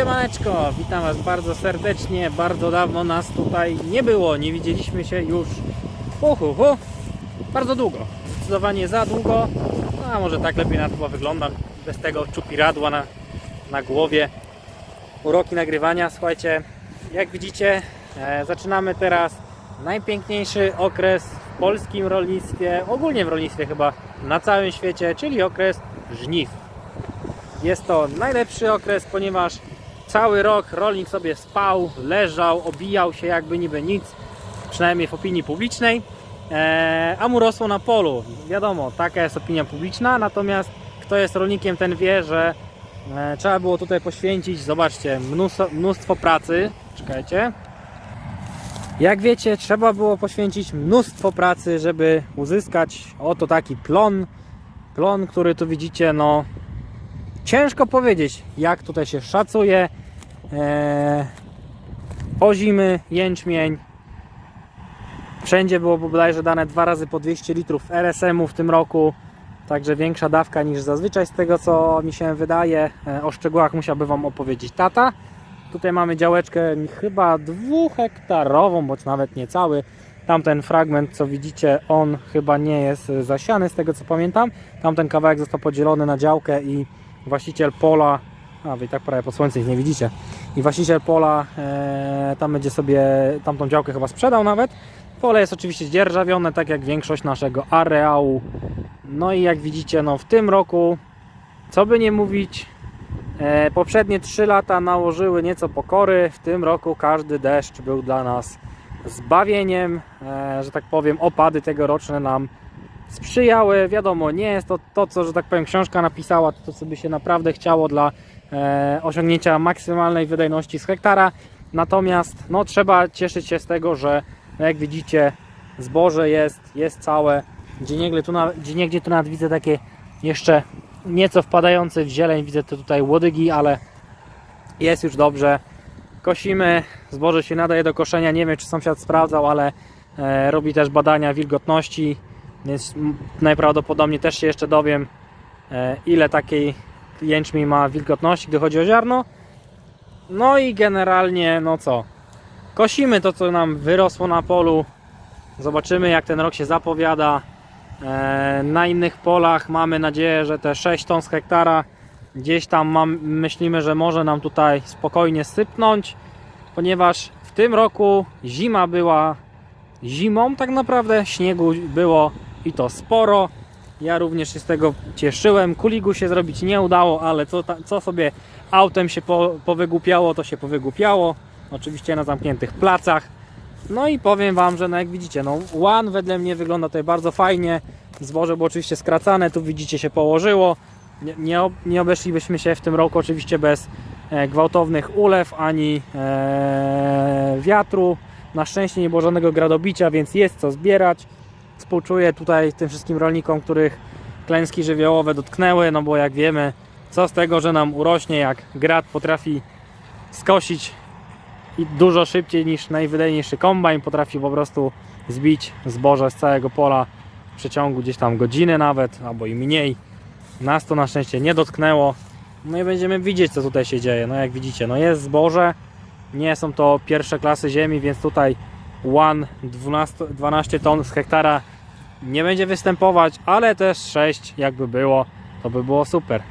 Siemaneczko, witam Was bardzo serdecznie. Bardzo dawno nas tutaj nie było, nie widzieliśmy się już hu, hu, hu. bardzo długo. Zdecydowanie za długo. No, a może tak lepiej na chyba wyglądam. Bez tego czupiradła na, na głowie. Uroki nagrywania. Słuchajcie, jak widzicie, e, zaczynamy teraz najpiękniejszy okres w polskim rolnictwie, ogólnie w rolnictwie chyba na całym świecie, czyli okres żniw. Jest to najlepszy okres, ponieważ cały rok rolnik sobie spał, leżał, obijał się jakby niby nic, przynajmniej w opinii publicznej, eee, a mu rosło na polu. Wiadomo, taka jest opinia publiczna, natomiast kto jest rolnikiem, ten wie, że e, trzeba było tutaj poświęcić, zobaczcie, mnóstwo, mnóstwo pracy. Czekajcie. Jak wiecie, trzeba było poświęcić mnóstwo pracy, żeby uzyskać oto taki plon. Plon, który tu widzicie, no ciężko powiedzieć, jak tutaj się szacuje. Eee, ozimy, jęczmień. Wszędzie było bodajże dane dwa razy po 200 litrów RSM-u w tym roku. Także większa dawka niż zazwyczaj z tego co mi się wydaje. E, O szczegółach musiałby Wam opowiedzieć tata. Tutaj mamy działeczkę chyba dwuhektarową, bądź nawet niecały. Tamten fragment, co widzicie, on chyba nie jest zasiany, z tego co pamiętam. Tamten kawałek został podzielony na działkę i właściciel pola, a wy i tak prawie pod słońcem nie widzicie, i właściciel pola e, tam będzie sobie tamtą działkę chyba sprzedał nawet. Pole jest oczywiście dzierżawione, tak jak większość naszego areału. No i jak widzicie, no w tym roku, co by nie mówić, e, poprzednie 3 lata nałożyły nieco pokory. W tym roku każdy deszcz był dla nas zbawieniem, e, że tak powiem, opady tegoroczne nam sprzyjały. Wiadomo, nie jest to to, co, że tak powiem, książka napisała, to, co by się naprawdę chciało dla osiągnięcia maksymalnej wydajności z hektara. Natomiast no, trzeba cieszyć się z tego, że no, jak widzicie, zboże jest, jest całe. Gdzie niegdzie tu, na, gdzie niegdzie tu nawet widzę takie jeszcze nieco wpadające w zieleń. Widzę to tutaj łodygi, ale jest już dobrze. Kosimy, zboże się nadaje do koszenia. Nie wiem, czy sąsiad sprawdzał, ale e, robi też badania wilgotności, więc najprawdopodobniej też się jeszcze dowiem, e, ile takiej jęczmień ma wilgotności, gdy chodzi o ziarno. No i generalnie, no co, kosimy to, co nam wyrosło na polu. Zobaczymy, jak ten rok się zapowiada. E, Na innych polach mamy nadzieję, że te 6 ton z hektara gdzieś tam mam, myślimy, że może nam tutaj spokojnie sypnąć, ponieważ w tym roku zima była zimą, tak naprawdę śniegu było i to sporo. Ja również się z tego cieszyłem. Kuligu się zrobić nie udało, ale co, ta, co sobie autem się po, to się powygłupiało. Oczywiście na zamkniętych placach. No i powiem Wam, że no jak widzicie, no One wedle mnie wygląda tutaj bardzo fajnie. Zboże było oczywiście skracane, tu widzicie się położyło. Nie, nie, nie obeszlibyśmy się w tym roku oczywiście bez e, gwałtownych ulew ani e, wiatru. Na szczęście nie było żadnego gradobicia, więc jest co zbierać. Współczuję tutaj tym wszystkim rolnikom, których klęski żywiołowe dotknęły, no bo jak wiemy, co z tego, że nam urośnie, jak grad potrafi skosić i dużo szybciej niż najwydajniejszy kombajn potrafi po prostu zbić zboże z całego pola w przeciągu gdzieś tam godziny nawet, albo i mniej. Nas to na szczęście nie dotknęło. No i będziemy widzieć, co tutaj się dzieje. No jak widzicie, no jest zboże. Nie są to pierwsze klasy ziemi, więc tutaj One 12, 12 ton z hektara nie będzie występować, ale też 6 jakby było, to by było super.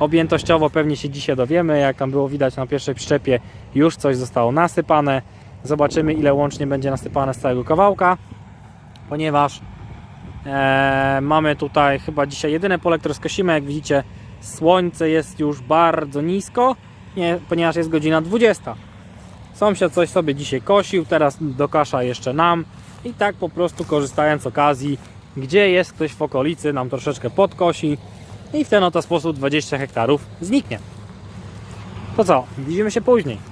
Objętościowo pewnie się dzisiaj dowiemy, jak tam było widać na pierwszej przyczepie, już coś zostało nasypane. Zobaczymy ile łącznie będzie nasypane z całego kawałka, ponieważ e, mamy tutaj chyba dzisiaj jedyne pole, które skosimy. Jak widzicie, słońce jest już bardzo nisko, nie, ponieważ jest godzina 20. Sąsiad coś sobie dzisiaj kosił, teraz dokasza jeszcze nam i tak po prostu korzystając z okazji, gdzie jest ktoś w okolicy, nam troszeczkę podkosi i w ten oto sposób 20 hektarów zniknie. To co? Widzimy się później.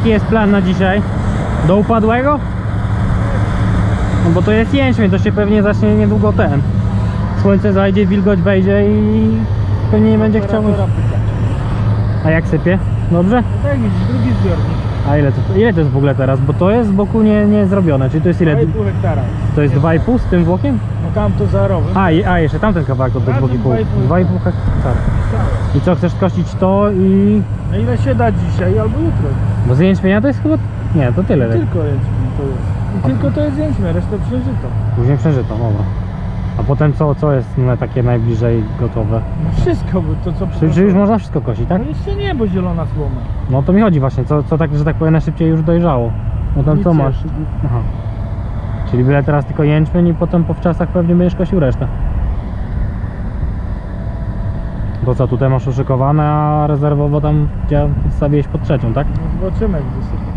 Jaki jest plan na dzisiaj? Do upadłego? No bo to jest jęczmień, to się pewnie zacznie niedługo ten. Słońce zajdzie, wilgoć wejdzie i pewnie nie będzie chciał. A jak sypie? Dobrze? Tak widzisz, drugi zbiornik. A ile to, ile to jest w ogóle teraz? Bo to jest z boku nie, nie zrobione. Czyli to jest ile? 2,5 hektara. To jest 2,5 z tym włokiem? No tam to za rowem. A, i- a jeszcze tamten kawałek to Razem 2,5. 2,5. 2,5 hektara. I co, chcesz kosić to i... No ile się da dzisiaj albo jutro. Bo z jęczmienia to jest chyba... Nie, to tyle. Tylko jęczmień to jest. I tylko to jest jęczmień, resztę przeżyto. Później przeżyto, dobra. A potem co, co jest no, takie najbliżej gotowe? No wszystko, bo to co Czy, czy już można wszystko kosić, tak? No jeszcze nie, bo zielona słoma. No to mi chodzi właśnie, co, co tak, że tak powiem najszybciej już dojrzało. No tam Nic co masz? jeszcze. Aha. Czyli byle teraz tylko jęczmień i potem po wczasach pewnie będziesz kosił resztę. To co, tutaj masz uszykowane, a rezerwowo tam gdzie stawiłeś pod trzecią, tak? No zobaczymy jak wysypie.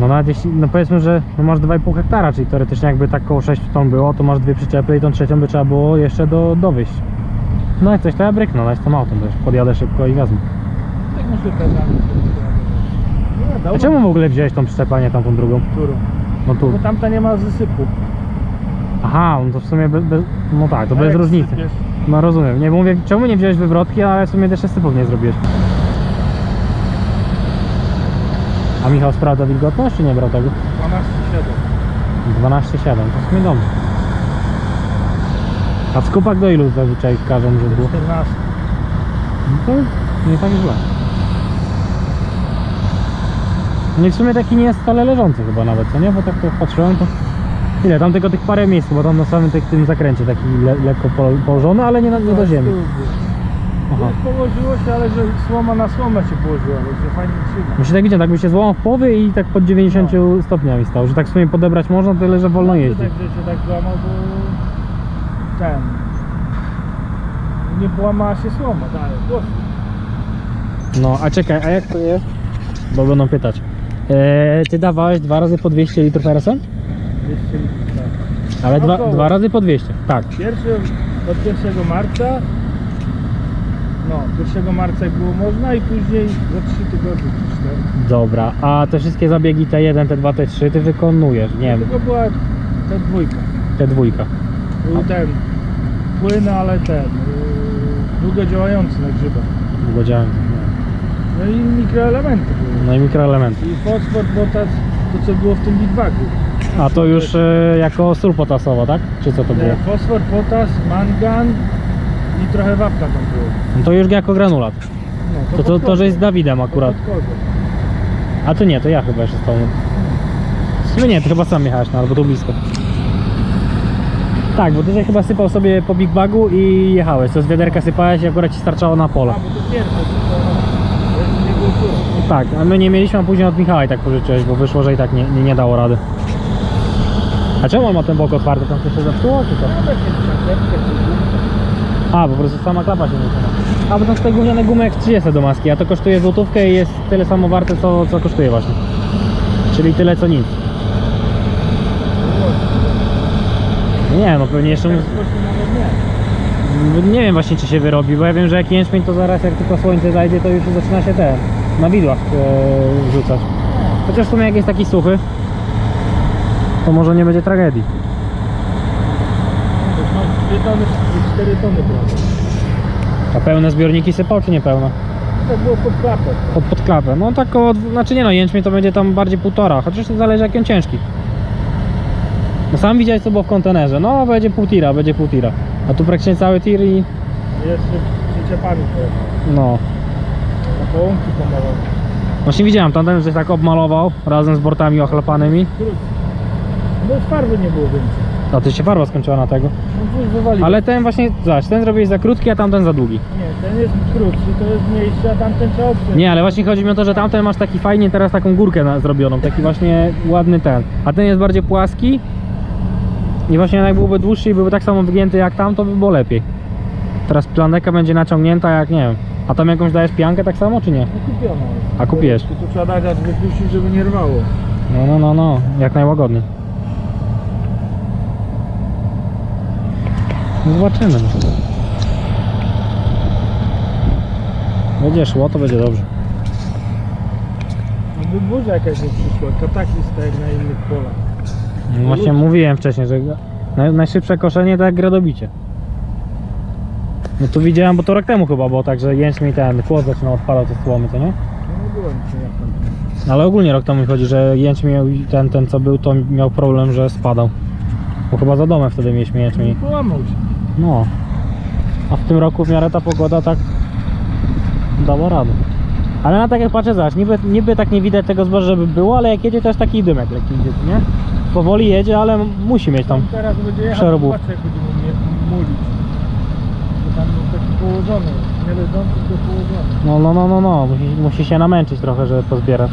No nawet jeśli, no powiedzmy, że no masz 2,5 hektara, czyli teoretycznie jakby tak koło 6 ton było, to masz dwie przyczepy i tą trzecią by trzeba było jeszcze do, dowieść. No jak coś to ja bryknę, no z tym autem też. Podjadę szybko i wezmę. Tak muszę pedami. No, A czemu w ogóle wziąłeś tą przyczepę, a nie tamtą drugą? Którą? No tu. Bo tamta nie ma zasypu. Aha, no to w sumie bez, bez, no tak, to bez różnicy. sypiesz? No rozumiem. Nie bo mówię, czemu nie wziąłeś wywrotki, ale w sumie też sypów nie zrobiłeś. A Michał sprawdza wilgotność, czy nie brał tego? 12,7. 12,7, to w sumie dobrze. A w skupach do ilu zazwyczaj każą, że było? 14. No to nie tak źle. No i w sumie taki nie jest wcale leżący chyba nawet, co nie? Bo tak to patrzyłem to... Ile? Tam tylko tych parę miejsc, bo tam na samym tych, tym zakręcie taki le, lekko po, położony, ale nie, na- nie do ziemi. Aha. Położyło się, ale że słoma na słomę się położyła, że fajnie trzyma. Właśnie tak widziałem, tak by się złamał w połowie i tak pod 90 stopniami stał, że tak w sumie podebrać można, tyle że wolno jeździ. Tak, że się tak złamał, bo ten... Nie połamała się słoma, tak, głośno. No, a czekaj, a jak to jest? Bo będą pytać. Eee, ty dawałeś dwa razy po 200 litrów RSM? 200 litrów, tak. Ale dwa, Około. dwa razy po 200, tak. Pierwszy od 1 marca, no, 1 marca jak było można i później za 3 tygodnie czy 4. Dobra, a te wszystkie zabiegi T1, T2, T3 ty wykonujesz, nie wiem, Tylko była ta dwójka. te dwójka. Był ten płyn, ale ten yy, długo działający na grzybach. Długo działam. No i mikroelementy były. No i mikroelementy. I fosfor, potas, to co było w tym Big Bagu. A to już e, jako sól potasowa, tak? Czy co to było? E, Fosfor, potas, mangan i trochę wapna tam było. No to już jako granulat. No, To, to, to że jest z Dawidem To akurat. A to nie, to ja chyba jeszcze z tobą. W sumie nie, to chyba sam jechałeś, no albo tu blisko. Tak, bo ty chyba sypał sobie po Big Bagu i jechałeś. To z wiaderka sypałeś i akurat ci starczało na A, pole. bo to pierwsze, to, to nie było tu. Tak, a my nie mieliśmy, a później od Michała i tak pożyczyłeś, bo wyszło, że i tak nie, nie, nie dało rady. A czemu on ma ten bok otwarty? Tam coś się zepsuło, czy czy A, po prostu sama klapa się trzyma. A, bo to są te gówniane gumy jak 30 do maski, a to kosztuje złotówkę i jest tyle samo warte, co, co kosztuje właśnie. Czyli tyle co nic. Nie, no pewnie jeszcze... Nie wiem właśnie czy się wyrobi, bo ja wiem, że jak jęczmień to zaraz jak tylko słońce zajdzie, to już zaczyna się te na widłach e, rzucać. Chociaż w sumie jak jest taki suchy, to może nie będzie tragedii. To ma 2 tony, 4 tony prawie. A pełne zbiorniki sypał czy nie pełne? Tak było pod klapę. Pod, pod klapę. No tak koło, dwu- znaczy nie no, jęczmień to będzie tam bardziej półtora, chociaż to zależy jak on ciężki. No sam widziałeś co było w kontenerze, no będzie pół tira, będzie pół tira. A tu praktycznie cały tir i Jeszcze przyczepami pojechał. no. Na połąki pomalował. Właśnie widziałem, tamten coś tak obmalował razem z bortami ochlapanymi. Krótki. Już farby nie było więcej. A ty się farba skończyła na tego. No to już wywaliło. Ale ten właśnie, zobacz, ten zrobiłeś za krótki, a tamten za długi. Nie, ten jest krótszy, to jest mniejszy, a tamten trzeba obciąć. Nie, ale właśnie chodzi mi o to, że tamten masz taki fajnie teraz taką górkę na, zrobioną, taki właśnie ładny ten. A ten jest bardziej płaski. I właśnie jak byłby dłuższy i byłby tak samo wygięty jak tam, to by było lepiej. Teraz planeka będzie naciągnięta jak nie wiem. A tam jakąś dajesz piankę tak samo, czy nie? No kupiona jest. A kupiłeś? Tu trzeba dać wypuścić, żeby nie rwało. No, no, no, no, jak najłagodniej. Zobaczymy. Będzie szło, to będzie dobrze. No Żeby burza jakaś nie przyszła, kataklista jak na innych polach. No Właśnie mówiłem wcześniej, że naj, najszybsze koszenie to jak gradobicie. No tu widziałem, bo to rok temu chyba było tak, że jęczmień ten kłod zaczynał odpadać ze słomy, to nie? No nie było nic jak tam. Ale ogólnie rok temu mi chodzi, że jęczmień ten, ten co był, to miał problem, że spadał. Bo chyba za domem wtedy mieliśmy jęczmień. Połamał się. No. A w tym roku w miarę ta pogoda tak dała radę. Ale na tak jak patrzę, zobacz, niby, niby tak nie widać tego zboża, żeby było, ale jak jedzie to jest taki dymek lekki nie? Powoli jedzie, ale musi mieć tam. Teraz będzie jechał, przerobów. zobaczę jak będziemy mulić. Bo tam był taki położony, nie leżący, tylko położony. No, no, no, no, no. Musi, musi się namęczyć trochę, żeby pozbierać.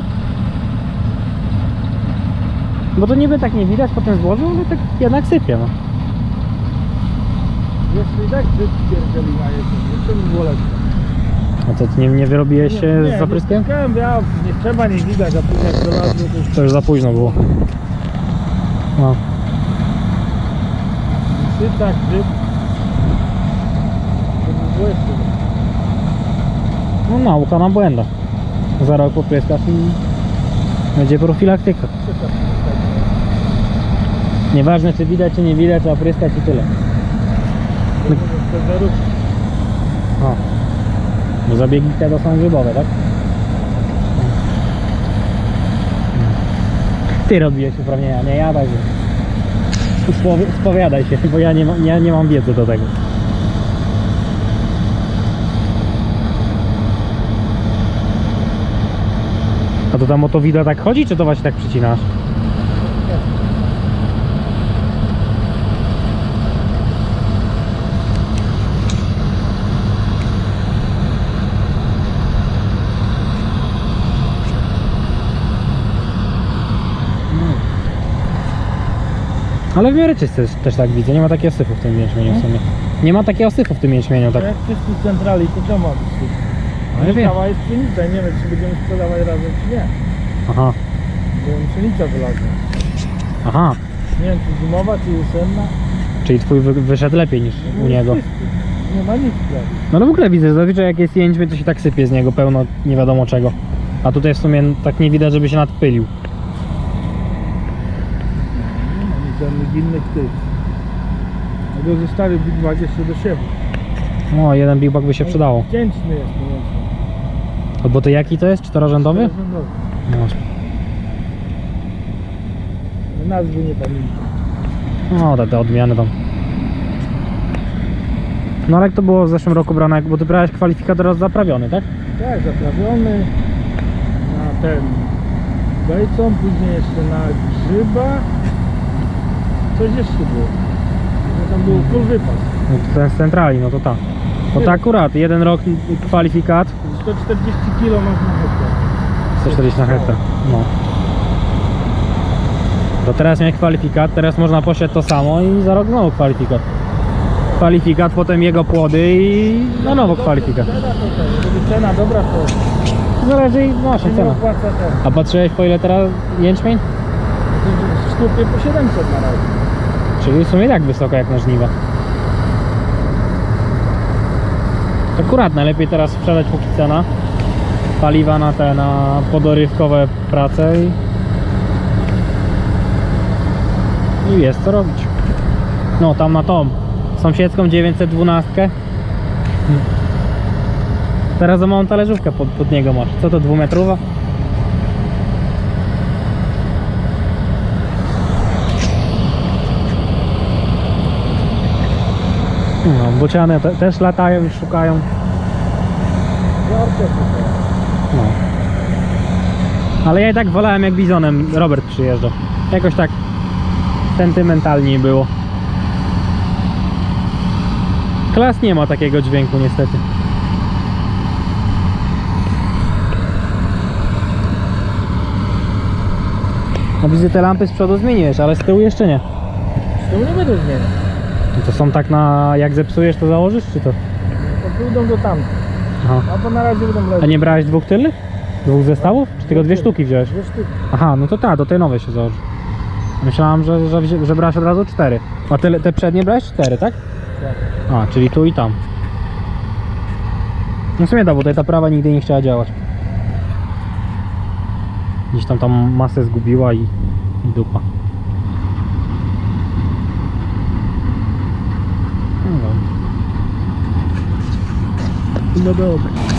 Bo to niby tak nie widać po tym zbożu, ale tak jednak sypie, no. Jeszcze i tak grzyb pierdzieli na jesień, jeszcze mi było lepsze. A to ty nie, nie wyrobiłeś się nie, z zapryskiem? Nie, nie, ja, nie trzeba, nie widać, a później jak to już To już za późno było. No. syta, grzyb. To by no nauka na błędach. Za rok popryskasz i będzie profilaktyka. Tak, Nieważne czy widać, czy nie widać, trzeba pryskać i tyle. Te. O. Bo zabiegi tego są grzybowe, tak? Ty robiłeś uprawnienia, nie ja, także Spowi- spowiadaj się, bo ja nie, ma, ja nie mam wiedzy do tego. A to tam o to widać tak chodzi, czy to właśnie tak przycinasz? Ale w miarę czyste też, też tak widzę, nie ma takiego syfu w tym jęczmieniu w sumie. Nie ma takiego syfu w tym jęczmieniu, tak? Jak wszyscy z centrali, to co ma być? No ja wiem. Kawa jest pszenica, nie wiem czy będziemy sprzedawać razem czy nie. Aha, Bo pszenica wylazła. aha. Nie wiem czy zimowa, czy jesienna. Czyli twój wy, wyszedł lepiej niż u No, niego. czysty. Nie ma nic prawie. No ale w ogóle widzę, zazwyczaj jak jest jęczmień, to się tak sypie z niego pełno nie wiadomo czego. A tutaj w sumie tak nie widać, żeby się nadpylił. Nie ma nic żadnych innych tych. Tego ze stary Big Bag jeszcze do siebie. O, jeden big bag by się przydało. Wdzięczny jest pieniądze. O, Bo to jaki to jest? Czterorzędowy? No. Nazwy nie pamiętam. No, te, te odmiany tam. No ale jak to było w zeszłym roku brane, bo ty brałeś kwalifikator zaprawiony, tak? Tak, zaprawiony na ten bejcą, później jeszcze na grzyba. Coś jeszcze było. No Tam był full wypas. No to ten z centrali, no to tak. No to akurat, jeden rok kwalifikat, 140 kg masz na hektar. 140 na hektar. No. To teraz miałem kwalifikat, teraz można posiać to samo i za rok znowu kwalifikat. Kwalifikat, potem jego płody i na nowo kwalifikat. Cena to ten, Żeby cena dobra, to Zależy i się nie cena. opłaca ten. A patrzyłeś po ile teraz jęczmień? W skupie po 700 na razie. Czyli w sumie tak wysoko jak na żniwa. Akurat najlepiej teraz sprzedać póki cena. Paliwa na te, na podorywkowe prace i... I jest co robić. No tam na tą sąsiedzką 912. Hmm. Teraz za małą talerzówkę pod, pod niego masz. Co to dwumetrowa? No, bociany te, też latają i szukają. No. Ale ja i tak wolałem jak bizonem Robert przyjeżdżał. Jakoś tak sentymentalniej było. Klas nie ma takiego dźwięku niestety. No widzę te lampy z przodu zmieniłeś, ale z tyłu jeszcze nie. Z tyłu nie będę zmieniał. No To są tak na jak zepsujesz to założysz czy to? To pójdą do tamtych. Aha. Albo na razie będą A leżeć. nie brałeś dwóch tylnych? Dwóch zestawów? Czy tylko dwie sztuki wziąłeś? Dwie sztuki. Aha, no to tak, do tej nowej się założy. Myślałem, że, że, wzi- że brałeś od razu cztery. A te, te przednie brałeś cztery, tak? Tak. A, czyli tu i tam. No w sumie da, bo tutaj ta prawa nigdy nie chciała działać. gdzieś tam tą masę zgubiła i, i dupa. No. No dobra.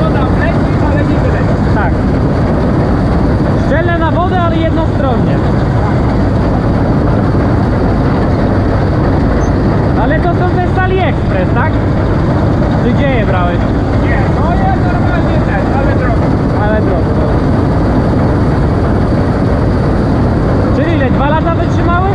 Aha, tak. Szczelne na wodę, ale jednostronnie. Ale to są te z AliExpress, tak? Czy gdzie je brałeś? Ale drogo. dobra. Czyli ile? Dwa lata wytrzymały?